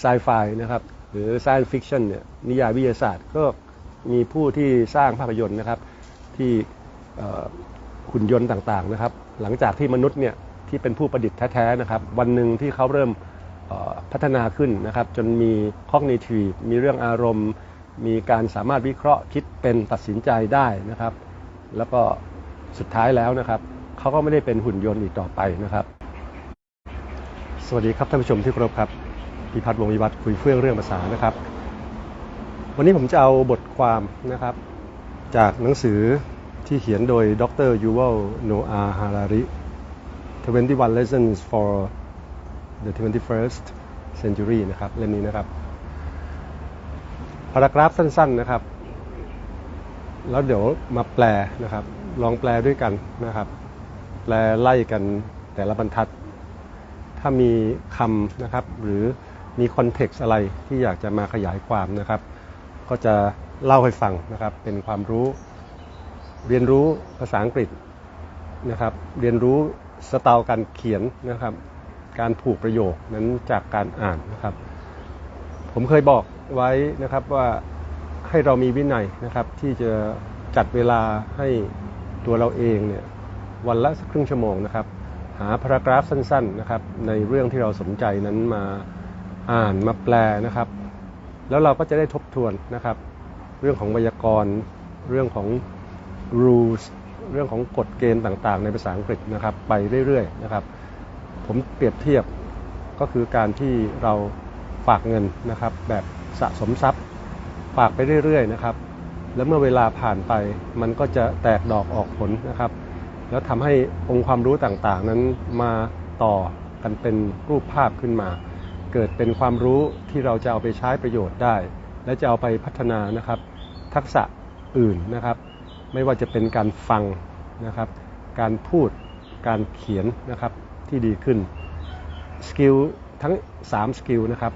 ไซไฟนะครับหรือ science fiction เนี่ยนิยายวิทยาศาสตร์ก็มีผู้ที่สร้างภาพยนตร์นะครับที่หุ่นยนต์ต่างๆนะครับ หลังจากที่มนุษย์เนี่ยที่เป็นผู้ประดิษฐ์แท้ๆนะครับ วันหนึ่งที่เขาเริ่มพัฒนาขึ้นนะครับ จนมี cognitive มีเรื่องอารมณ์ มีการสามารถวิเคราะห์คิดเป็นตัดสินใจได้นะครับ แล้วก็สุดท้ายแล้วนะครับเขาก็ไม่ได้เป็นหุ่นยนต์อีกต่อไปนะครับ สวัสดีครับท่านผู้ชมที่เคารพครับ พิพัฒน์วงวิวัฒน์คุยเฟื่องเรื่องภาษานะครับ วันนี้ผมจะเอาบทความนะครับ จากหนังสือที่เขียนโดยดรยูวัลโนอาฮาราริ21 Lessons for the 21st Century นะครับเล่มนี้นะครับพารากราฟสั้นๆนะครับ แล้วเดี๋ยวมาแปลนะครับ ลองแปลด้วยกันนะครับ แปลไล่กันแต่ละบรรทัด ถ้ามีคำนะครับ หรือ มีคอนเท็กซ์อะไรที่อยากจะมาขยายความนะครับ ก็จะเล่าให้ฟังนะครับ เป็นความรู้ เรียนรู้ภาษาอังกฤษนะครับ เรียนรู้สไตล์การเขียนนะครับ การผูกประโยคนั้นจากการอ่านนะครับ ผมเคยบอกไว้นะครับว่าให้เรามีวินัยนะครับที่จะจัดเวลาให้ตัวเราเองเนี่ยวันละสักครึ่งชั่วโมงนะครับ หาพารากราฟสั้นๆนะครับในเรื่องที่เราสนใจนั้นมา อ่านมาแปลนะครับ แล้วเราก็จะได้ทบทวนนะครับ เรื่องของไวยากรณ์ เรื่องของ rules เรื่องของกฎเกณฑ์ต่างๆ ในภาษาอังกฤษนะครับ ไปเรื่อยๆนะครับ ผมเปรียบเทียบก็คือการที่เราฝากเงินนะครับ แบบสะสมทรัพย์ฝากไปเรื่อยๆนะครับ แล้วเมื่อเวลาผ่านไปมันก็จะแตกดอกออกผลนะครับ แล้วทำให้องค์ความรู้ต่างๆ นั้นมาต่อกันเป็นรูปภาพขึ้นมา เกิดเป็นความรู้ที่เราจะเอาไปใช้ประโยชน์ได้ และจะเอาไปพัฒนานะครับ ทักษะอื่นนะครับ ไม่ว่าจะเป็นการฟังนะครับ การพูดการเขียนนะครับที่ดีขึ้นสกิลทั้ง3สกิลนะครับ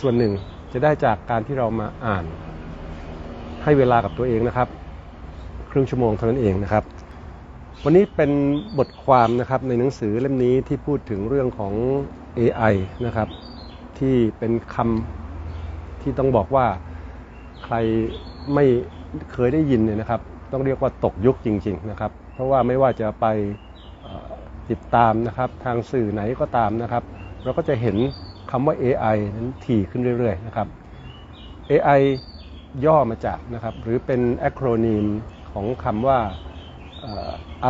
ส่วนหนึ่งจะได้จากการที่เรามาอ่าน ให้เวลากับตัวเองนะครับ ครึ่งชั่วโมงเท่านั้นเองนะครับวันนี้เป็นบทความนะครับในหนังสือเล่มนี้ที่พูดถึงเรื่องของ AI นะครับ ที่เป็นคำที่ต้องบอกว่าใครไม่เคยได้ยินเนี่ยนะครับ ต้องเรียกว่าตกยุคจริง ๆนะครับ เพราะว่าไม่ว่าจะไปติดตามนะครับ ทางสื่อไหนก็ตามนะครับ เราก็จะเห็นคำว่า AI นั้นถี่ขึ้นเรื่อยๆนะครับ AI ย่อมาจากนะครับ หรือเป็นแอคโรนีมของคำว่า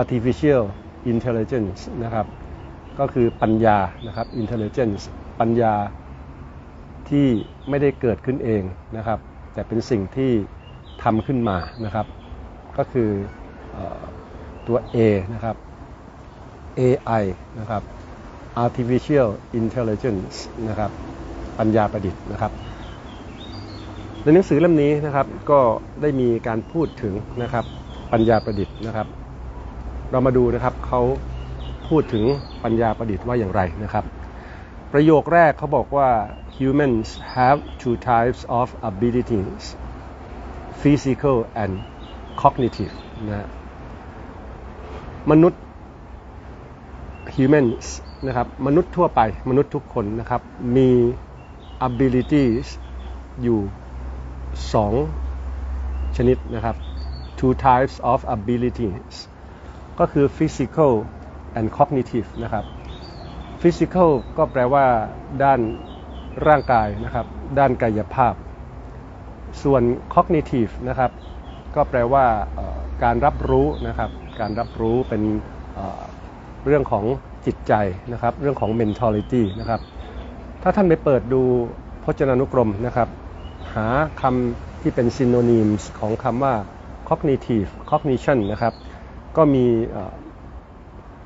artificial intelligence นะครับ ก็คือปัญญานะครับ intelligence ปัญญา ที่ไม่ได้เกิดขึ้นเองนะครับ แต่เป็นสิ่งที่ทำขึ้นมานะครับ ก็คืออตัว A นะครับ AI นะครับ artificial intelligence นะครับ ปัญญาประดิษฐ์นะครับ ในหนังสือเล่มนี้นะครับ ก็ได้มีการพูดถึงนะครับ ปัญญาประดิษฐ์นะครับ เรามาดูนะครับเขาพูดถึงปัญญาประดิษฐ์ว่าอย่างไรนะครับ ประโยคแรกเขาบอกว่า humans have two types of abilities physical and cognitive นะมนุษย์ humans นะครับ มนุษย์ทั่วไป มนุษย์ทุกคนนะครับ มี abilities อยู่ 2 ชนิดนะครับ two types of abilities ก็คือ physical and cognitive นะครับ physical ก็แปลว่าด้านร่างกายนะครับ ด้านกายภาพ ส่วน cognitive นะครับ ก็แปลว่าการรับรู้นะครับ การรับรู้เป็นเรื่องของจิตใจนะครับ เรื่องของ mentality นะครับ ถ้าท่านไปเปิดดูพจนานุกรมนะครับ หาคำที่เป็น synonyms ของคำว่า cognitive cognition นะครับ ก็มี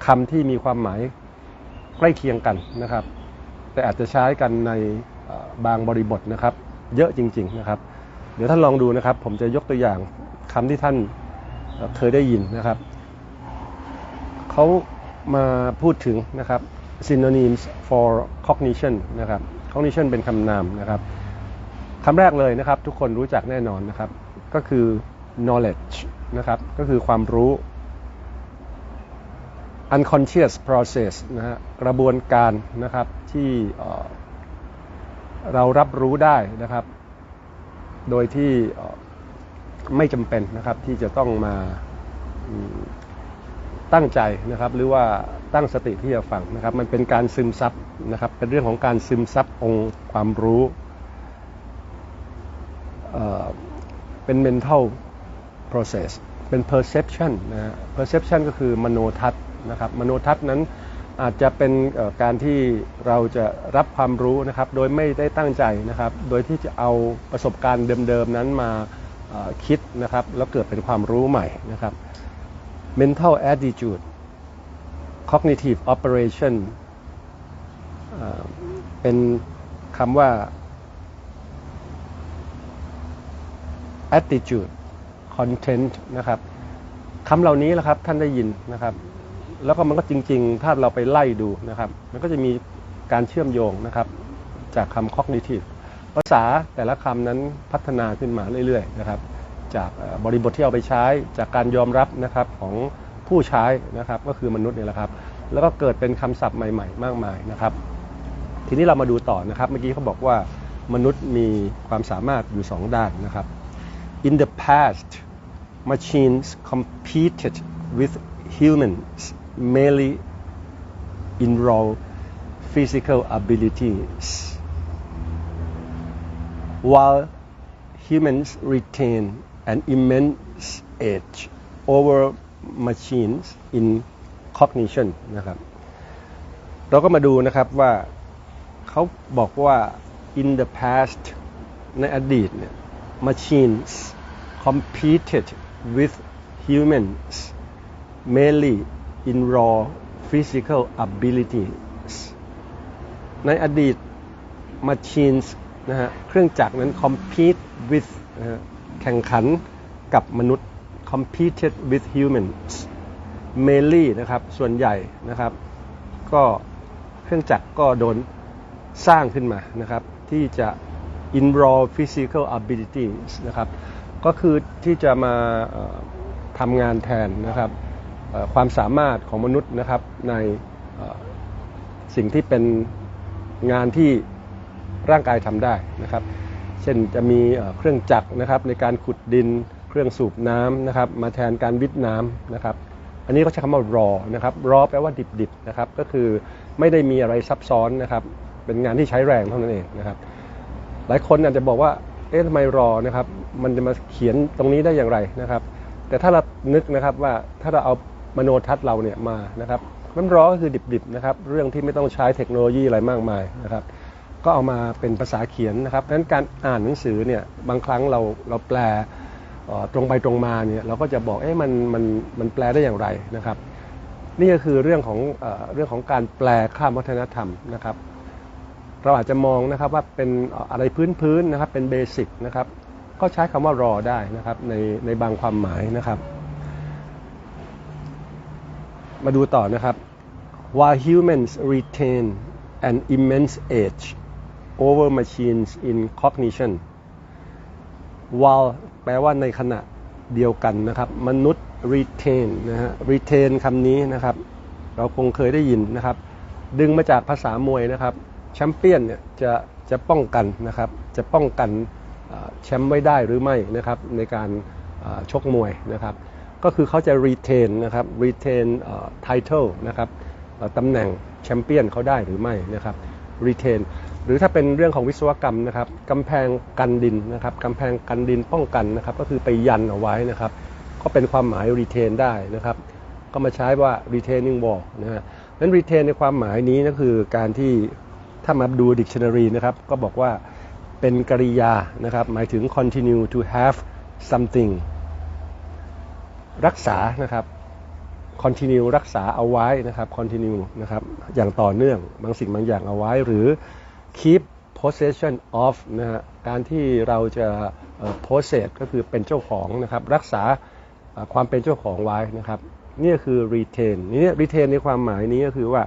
คำที่มีความหมาย ใกล้เคียงกันนะครับ แต่อาจจะใช้กันในบางบริบทนะครับ เยอะจริง ๆนะครับ เดี๋ยวท่านลองดูนะครับ ผมจะยกตัวอย่างคำที่ท่านเคยได้ยินนะครับเขามาพูดถึงนะครับ synonyms for cognition นะครับ cognition เป็นคำนามนะครับคำแรกเลยนะครับ ทุกคนรู้จักแน่นอนนะครับ ก็คือ knowledge นะครับ ก็คือความรู้ unconscious process นะฮะกระบวนการนะครับที่เรารับรู้ได้นะครับ โดยที่ไม่จำเป็นนะครับที่จะต้องมาตั้งใจนะครับ หรือว่าตั้งสติที่จะฟังนะครับ มันเป็นการซึมซับนะครับ เป็นเรื่องของการซึมซับองค์ความรู้เป็น mental process เป็น perception นะฮะ perception ก็คือมโนทัศน์ นะครับมโนทัศน์นั้นอาจจะเป็นการที่เราจะรับความรู้นะครับโดยไม่ได้ตั้งใจนะครับ โดยที่จะเอาประสบการณ์เดิมๆนั้นมาคิดนะครับแล้วเกิดเป็นความรู้ใหม่นะครับ mental attitude cognitive operation เป็นคำว่า attitude content นะครับคำเหล่านี้แหละครับท่านได้ยินนะครับ แล้วก็มันก็จริง ๆ ถ้าเราไปไล่ดูนะครับ มันก็จะมีการเชื่อมโยงนะครับ จากคำ cognitive ภาษาแต่ละคำนั้นพัฒนาขึ้นมาเรื่อยๆนะครับ จากบริบทที่เอาไปใช้ จากการยอมรับนะครับของผู้ใช้นะครับ ก็คือมนุษย์เนี่ยแหละครับ แล้วก็เกิดเป็นคำศัพท์ใหม่ๆ มากมายนะครับ ทีนี้เรามาดูต่อนะครับ เมื่อกี้เขาบอกว่ามนุษย์มีความสามารถอยู่สองด้านนะครับ In the past, machines competed with humans mainly in raw physical abilities, while humans retain an immense edge over machines in cognition นะครับ เราก็มาดูนะครับว่าเขาบอกว่า in the past ในอดีตเนี่ย machines competed with humans mainly in raw physical abilities ในอดีต machines นะฮะเครื่องจักรนั้น compete with นะแข่งขันกับมนุษย์ competed with humans mainly นะครับ ส่วนใหญ่นะครับ ก็เครื่องจักรก็โดนสร้างขึ้นมานะครับ ที่จะ in raw physical abilities นะครับ ก็คือที่จะมาทำงานแทนนะครับ ความสามารถของมนุษย์นะครับในสิ่งที่เป็นงานที่ร่างกายทำได้นะครับ เช่นจะมีเครื่องจักรนะครับในการขุดดิน เครื่องสูบน้ำนะครับ มาแทนการวิทย์น้ำนะครับ อันนี้เขาใช้คำว่า raw นะครับ raw แปลว่าดิบๆนะครับ ก็คือไม่ได้มีอะไรซับซ้อนนะครับ เป็นงานที่ใช้แรงเท่านั้นเองนะครับ หลายคนอาจจะบอกว่า เอ๊ะทำไมรอนะครับ มันจะมาเขียนตรงนี้ได้อย่างไรนะครับ แต่ถ้าเรานึกนะครับว่าถ้าเราเอา มโนทัศน์เราเนี่ยมานะครับมันรอก็คือดิบๆนะครับเรื่องที่ไม่ต้องใช้เทคโนโลยีอะไรมากมายนะครับก็เอามาเป็นภาษาเขียนนะครับเพราะฉะนั้นการอ่านหนังสือเนี่ยบางครั้งเราเราแปลตรงไปตรงมาเนี่ยเราก็จะบอกเอ๊ะมันมันมันแปลได้อย่างไรนะครับ นี่ก็คือเรื่องของเออเรื่องของการแปลข้ามวัฒนธรรมนะครับเราอาจจะมองนะครับว่าเป็นอะไรพื้นๆนะครับเป็นเบสิกนะครับก็ใช้คำว่ารอได้นะครับในในบางความหมายนะครับ มาดูต่อนะครับ while humans retain an immense edge over machines in cognition while แปลว่าในขณะเดียวกันนะครับ มนุษย์ retain นะฮะ retain คำนี้นะครับ เราคงเคยได้ยินนะครับ ดึงมาจากภาษามวยนะครับแชมเปี้ยนเนี่ยจะจะป้องกันนะครับ จะป้องกันแชมป์ไว้ได้หรือไม่นะครับในการชกมวยนะครับ ก็คือเขาจะ retain นะครับ retain เอ่อ title นะครับตำแหน่งแชมเปี้ยนเขาได้หรือไม่นะครับ retain หรือถ้าเป็นเรื่องของวิศวกรรมนะครับกำแพงกันดินนะครับกำแพงกันดินป้องกันนะครับ ก็คือไปยันเอาไว้นะครับ ก็เป็นความหมาย retain ได้นะครับ ก็มาใช้ว่า retaining wall นะฮะนั้น retain ในความหมายนี้ก็คือการที่ถ้ามาดู dictionary นะครับ ก็บอกว่าเป็นกริยานะครับ หมายถึง continue to have something รักษานะครับ continue รักษาเอาไว้นะครับ continue นะครับอย่างต่อเนื่องบางสิ่งบางอย่างเอาไว้ หรือ keep possession of นะฮะการที่เราจะ possess ก็คือเป็นเจ้าของนะครับรักษาความเป็นเจ้าของไว้นะครับนี่คือ retain นี่ retain ในความหมายนี้ก็คือว่า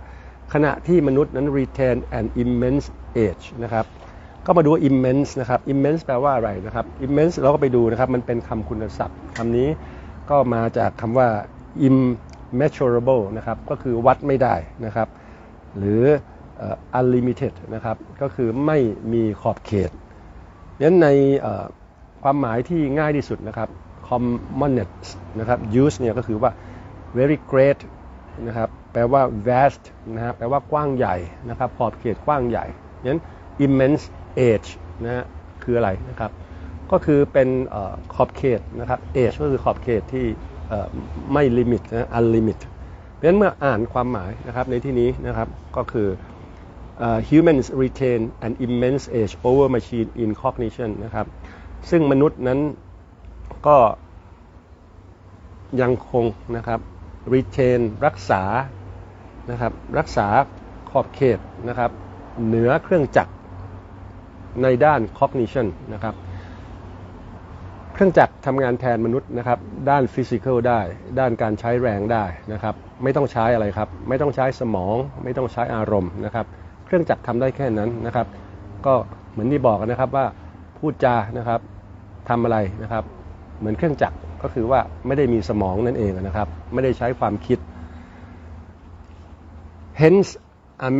ขณะที่มนุษย์นั้น retain an immense age นะครับก็มาดู immense นะครับ immense แปลว่าอะไรนะครับ immense เราก็ไปดูนะครับมันเป็นคำคุณศัพท์คำนี้ ก็มาจากคำว่า immeasurable นะครับ ก็คือวัดไม่ได้นะครับ หรือ unlimited นะครับ ก็คือไม่มีขอบเขตงั้นในความหมายที่ง่ายที่สุดนะครับ commonness นะครับ use เนี่ยก็คือว่า very great นะครับแปลว่า vast นะฮะแปลว่ากว้างใหญ่นะครับ ขอบเขตกว้างใหญ่งั้น immense age นะฮะคืออะไรนะครับ ก็คือเป็นอขอบเขตนะครับ age ก็คือขอบเขตที่ไม่ลิมิตนะ unlimit เพราะฉะนั้นเมื่ออ่านความหมายนะครับในที่นี้นะครับก็คืออ humans retain an immense age over machine in cognition นะครับซึ่งมนุษย์นั้นก็ยังคงนะครับ retain รักษานะครับรักษาขอบเขตนะครับเหนือเครื่องจักรในด้าน cognition นะครับ เครื่องจักรทำงานแทนมนุษย์นะครับ ด้านฟิสิก a l ได้ ด้านการใช้แรงได้นะครับ ไม่ต้องใช้อะไรครับ ไม่ต้องใช้สมอง ไม่ต้องใช้อารมณ์นะครับ เครื่องจักรทำได้แค่นั้นนะครับ ก็เหมือนที่บอกนะครับว่าพูดจานะครับทำอะไรนะครับ เหมือนเครื่องจักรก็คือว่าไม่ได้มีสมองนั่นเองนะครับ ไม่ได้ใช้ความคิด Hence,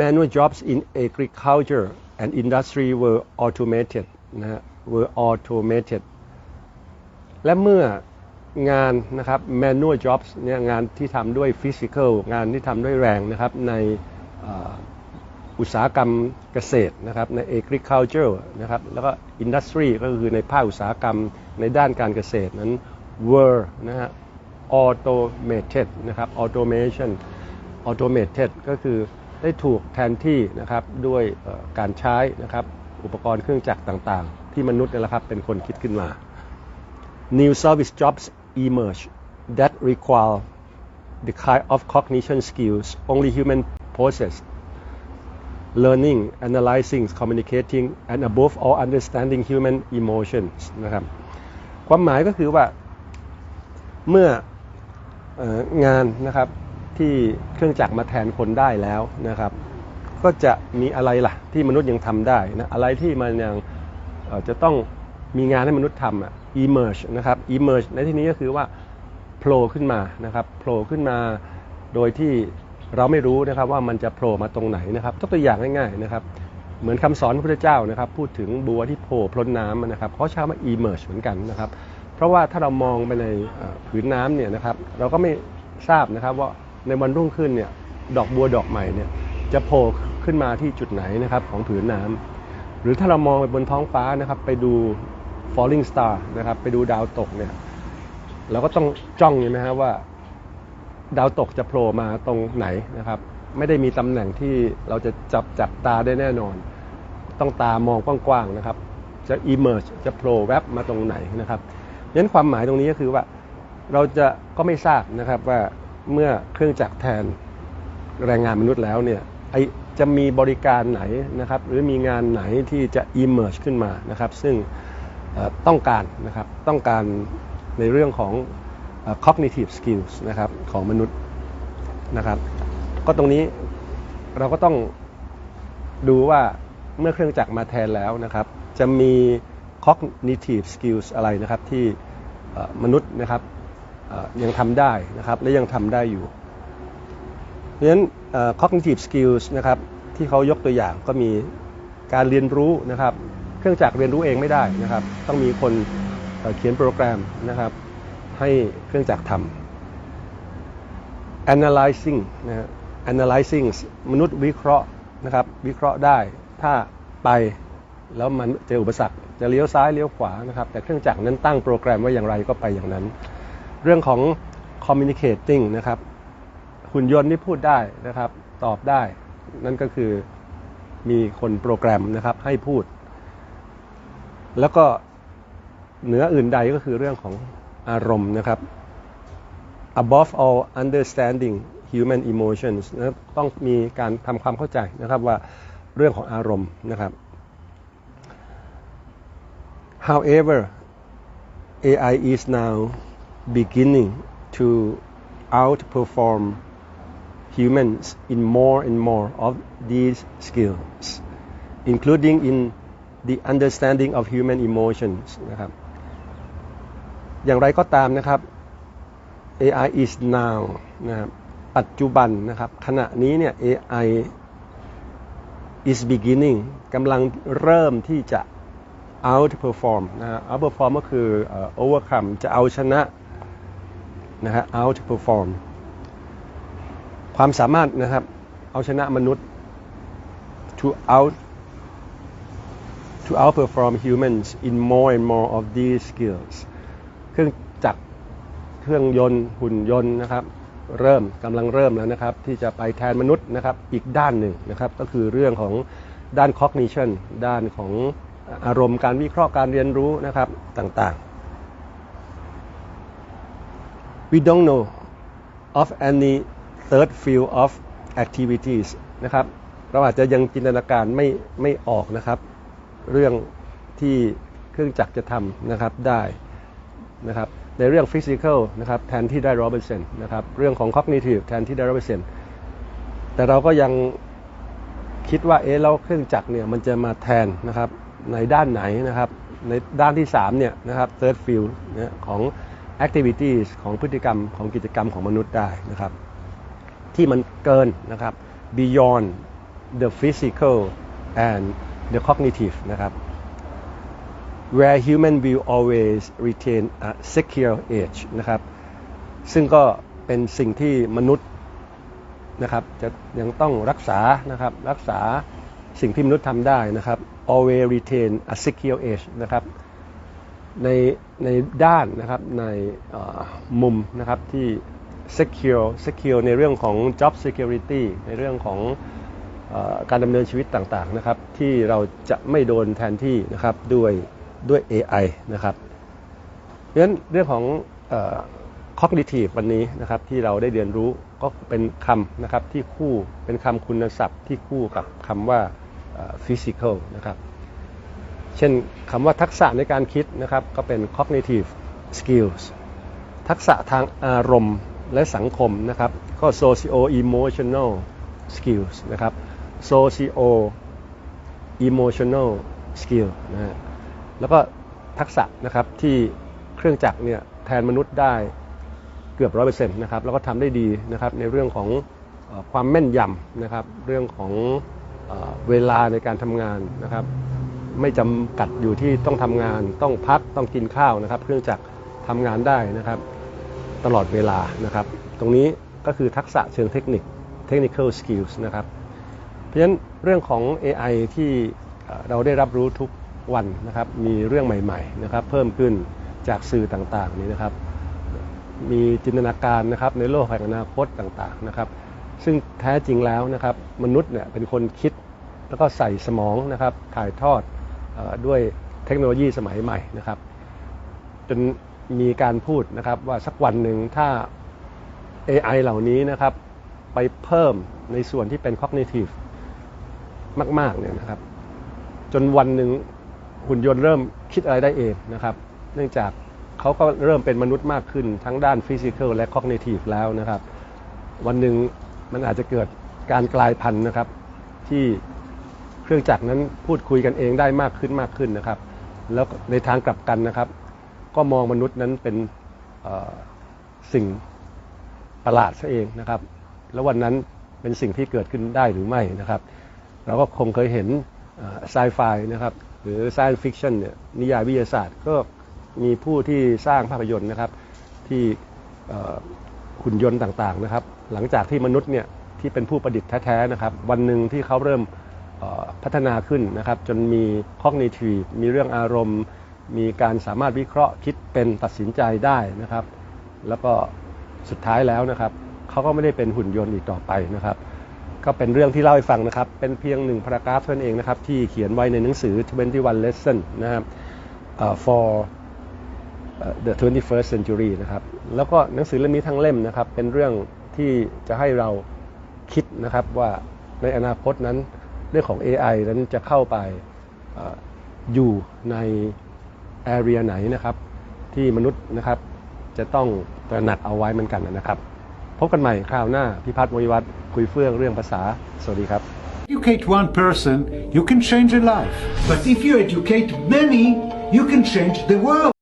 manual jobs in agriculture and industry were automated นะ were automated และเมื่องานนะครับ manual jobs เนี่ยงานที่ทำด้วย physical งานที่ทำด้วยแรงนะครับในอุตสาหกรรมเกษตรนะครับใน agriculture นะครับแล้วก็ industry ก็คือในภาคอุตสาหกรรมในด้านการเกษตรนั้น were นะฮะ automated นะครับ automation automated ก็คือได้ถูกแทนที่นะครับด้วยการใช้นะครับอุปกรณ์เครื่องจักรต่างๆ ที่มนุษย์นี่แหละครับเป็นคนคิดขึ้นมา New service jobs emerge that require the kind of cognition skills only human possess learning analyzing communicating and above all understanding human emotions นะครับความหมายก็คือว่าเมื่อองานนะครับที่เครื่องจักรมาแทนคนได้แล้วนะครับ ก็จะมีอะไรล่ะที่มนุษย์ยังทำได้นะอะไรที่มันยังจะต้องมีงานให้มนุษย์ทำอะ emerge นะครับ emerge ในที่นี้ก็คือว่าโผล่ขึ้นมานะครับโผล่ขึ้นมาโดยที่เราไม่รู้นะครับว่ามันจะโผล่มาตรงไหนนะครับยกตัวอย่างง่ายๆนะครับ เหมือนคำสอนพระพุทธเจ้านะครับ พูดถึงบัวที่โผล่พ้นน้ำนะครับเขาใช้ว่า emerge เหมือนกันนะครับ เพราะว่าถ้าเรามองไปในผืนน้ำเนี่ยนะครับ เราก็ไม่ทราบนะครับว่าในวันรุ่งขึ้นเนี่ยดอกบัวดอกใหม่เนี่ยจะโผล่ขึ้นมาที่จุดไหนนะครับของผืนน้ำหรือถ้าเรามองไปบนท้องฟ้านะครับ ไปดู falling star นะครับ ไปดูดาวตกเนี่ยเราก็ต้องจ้องใช่ไหมฮะว่า ดาวตกจะโผล่มาตรงไหนนะครับ ไม่ได้มีตำแหน่งที่เราจะจับจับตาได้แน่นอน ต้องตามองกว้างๆนะครับ จะ emerge จะโผล่แวบมาตรงไหนนะครับยันความหมายตรงนี้ก็คือว่า เราจะก็ไม่ทราบนะครับว่าเมื่อเครื่องจักรแทนแรงงานมนุษย์แล้วเนี่ยไอจะมีบริการไหนนะครับ หรือมีงานไหนที่จะ emerge ขึ้นมานะครับ ซึ่ง ต้องการนะครับต้องการในเรื่องของ cognitive skills นะครับของมนุษย์นะครับ ก็ตรงนี้เราก็ต้องดูว่าเมื่อเครื่องจักรมาแทนแล้วนะครับ จะมี cognitive skills อะไรนะครับที่มนุษย์นะครับยังทำได้นะครับและยังทำได้อยู่เพราะฉะนั้น cognitive skills นะครับที่เขายกตัวอย่างก็มีการเรียนรู้นะครับ เครื่องจักรเรียนรู้เองไม่ได้นะครับ ต้องมีคนเเขียนโปรแกรมนะครับให้เครื่องจักรทำ analyzing นะฮะ analyzing มนุษย์วิเคราะห์นะครับ วิเคราะห์ได้ ถ้าไปแล้วมันเจออุปสรรคจะเลี้ยวซ้ายเลี้ยวขวานะครับ แต่เครื่องจักรนั้นตั้งโปรแกรมไว้อย่างไรก็ไปอย่างนั้น เรื่องของ communicating นะครับหุ่นยนต์ที่พูดได้นะครับ ตอบได้ นั่นก็คือมีคนโปรแกรมนะครับให้พูด แล้วก็เหนืออื่นใดก็คือเรื่องของอารมณ์นะครับ above all understanding human emotions นะต้องมีการทำความเข้าใจนะครับว่าเรื่องของอารมณ์นะครับ however AI is now beginning to outperform humans in more and more of these skills including in the understanding of human emotions นะครับอย่างไรก็ตามนะครับ AI is now นะครับปัจจุบันนะครับขณะนี้เนี่ย AI is beginning กำลังเริ่มที่จะ outperform นะ outperform ก็คือเอ่อ overcome จะเอาชนะนะฮะ outperform ความสามารถนะครับ เอาชนะมนุษย์ to out to outperform humans in more and more of these skills เครื่องจักรเครื่องยนต์หุ่นยนต์นะครับ เริ่มกำลังเริ่มแล้วนะครับ ที่จะไปแทนมนุษย์นะครับ อีกด้านหนึ่งนะครับ ก็คือเรื่องของด้าน cognition ด้านของอารมณ์การวิเคราะห์การเรียนรู้นะครับต่างๆ we don't know of any third field of activities นะครับ เราอาจจะยังจินตนาการไม่ไม่ออกนะครับ เรื่องที่เครื่องจักรจะทำนะครับได้นะครับในเรื่อง physical นะครับแทนที่ได้ร้อยเปอร์เซ็นต์นะครับเรื่องของ cognitive แทนที่ได้ร้อยเปอร์เซ็นต์แต่เราก็ยังคิดว่าเอ๊ะแล้วเครื่องจักรเนี่ยมันจะมาแทนนะครับในด้านไหนนะครับในด้านที่3เนี่ยนะครับ third field นะของ activities ของพฤติกรรมของกิจกรรมของมนุษย์ได้นะครับ ที่มันเกินนะครับ beyond the physical and the cognitive นะครับ where human will always retain a secure edge นะครับ ซึ่งก็เป็นสิ่งที่มนุษย์นะครับจะยังต้องรักษานะครับรักษาสิ่งที่มนุษย์ทำได้นะครับ always retain a secure edge นะครับในในด้านนะครับในมุมนะครับที่ secure secure ในเรื่องของ job security ในเรื่องของ การดำเนินชีวิตต่างๆนะครับ ที่เราจะไม่โดนแทนที่นะครับด้วยด้วย AI นะครับเพราะฉะนั้นเรื่องของอ cognitive วันนี้นะครับที่เราได้เรียนรู้ก็เป็นคำนะครับที่คู่เป็นคำคุณศัพท์ที่คู่กับคำว่า physical นะครับเช่นคำว่าทักษะในการคิดนะครับก็เป็น cognitive skills ทักษะทางอารมณ์และสังคมนะครับก็ socio emotional skills นะครับ socio emotional skill นะฮะแล้วก็ทักษะนะครับที่เครื่องจักรเนี่ยแทนมนุษย์ได้เกือบร้อยเปอร์เซ็นต์นะครับแล้วก็ทำได้ดีนะครับในเรื่องของอความแม่นยำนะครับเรื่องของเออเวลาในการทำงานนะครับ ไม่จำกัดอยู่ที่ต้องทำงาน ต้องพักต้องกินข้าวนะครับ เครื่องจักรทำงานได้นะครับ ตลอดเวลานะครับ ตรงนี้ก็คือทักษะเชิงเทคนิค technical skills นะครับ เพราะฉะนั้นเรื่องของ AI ที่เราได้รับรู้ทุกวันนะครับ มีเรื่องใหม่ๆนะครับ เพิ่มขึ้นจากสื่อต่างๆนี้นะครับ มีจินตนาการนะครับในโลกแห่งอนาคตต่างๆนะครับ ซึ่งแท้จริงแล้วนะครับ มนุษย์เนี่ยเป็นคนคิดแล้วก็ใส่สมองนะครับถ่ายทอดอด้วยเทคโนโลยีสมัยใหม่นะครับ จนมีการพูดนะครับว่าสักวันหนึ่งถ้า AI เหล่านี้นะครับ ไปเพิ่มในส่วนที่เป็น cognitive มากๆเนี่ยนะครับ จนวันหนึ่งหุ่นยนต์เริ่มคิดอะไรได้เองนะครับ เนื่องจากเขาก็เริ่มเป็นมนุษย์มากขึ้นทั้งด้าน physical และ cognitive แล้วนะครับ วันหนึ่งมันอาจจะเกิดการกลายพันธุ์นะครับ ที่เครื่องจักรนั้นพูดคุยกันเองได้มากขึ้นมากขึ้นนะครับ แล้วในทางกลับกันนะครับ ก็มองมนุษย์นั้นเป็นสิ่งประหลาดซะเองนะครับ แล้ววันนั้นเป็นสิ่งที่เกิดขึ้นได้หรือไม่นะครับ เราก็คงเคยเห็นไซไฟนะครับหรือ science fiction เนี่ยนิยายวิทยาศาสตร์ก็มีผู้ที่สร้างภาพยนตร์นะครับ ที่หุ่นยนต์ต่างๆนะครับ หลังจากที่มนุษย์เนี่ยที่เป็นผู้ประดิษฐ์แท้ๆนะครับ วันหนึ่งที่เขาเริ่มพัฒนาขึ้นนะครับ จนมี cognitive มีเรื่องอารมณ์ มีการสามารถวิเคราะห์คิดเป็นตัดสินใจได้นะครับ แล้วก็สุดท้ายแล้วนะครับเขาก็ไม่ได้เป็นหุ่นยนต์อีกต่อไปนะครับ ก็เป็นเรื่องที่เล่าให้ฟังนะครับ เป็นเพียงหนึ่งพารากราฟเท่านั้นเองนะครับ ที่เขียนไว้ในหนังสือ 21 lesson นะครับเอ่อ for the 21st century นะครับ แล้วก็หนังสือเล่มนี้ทั้งเล่มนะครับ เป็นเรื่องที่จะให้เราคิดนะครับว่าในอนาคตนั้นเรื่องของ AI นั้นจะเข้าไปอออยู่ใน area ไหนนะครับ ที่มนุษย์นะครับจะต้องตระหนักเอาไว้เหมือนกันนะครับ พบกันใหม่คราวหน้าพิพัฒน์มวิวัฒน์คุยเฟื่องเรื่องภาษา สวัสดีครับ educate one person, you can change a life. But if you educate many, you can change the world.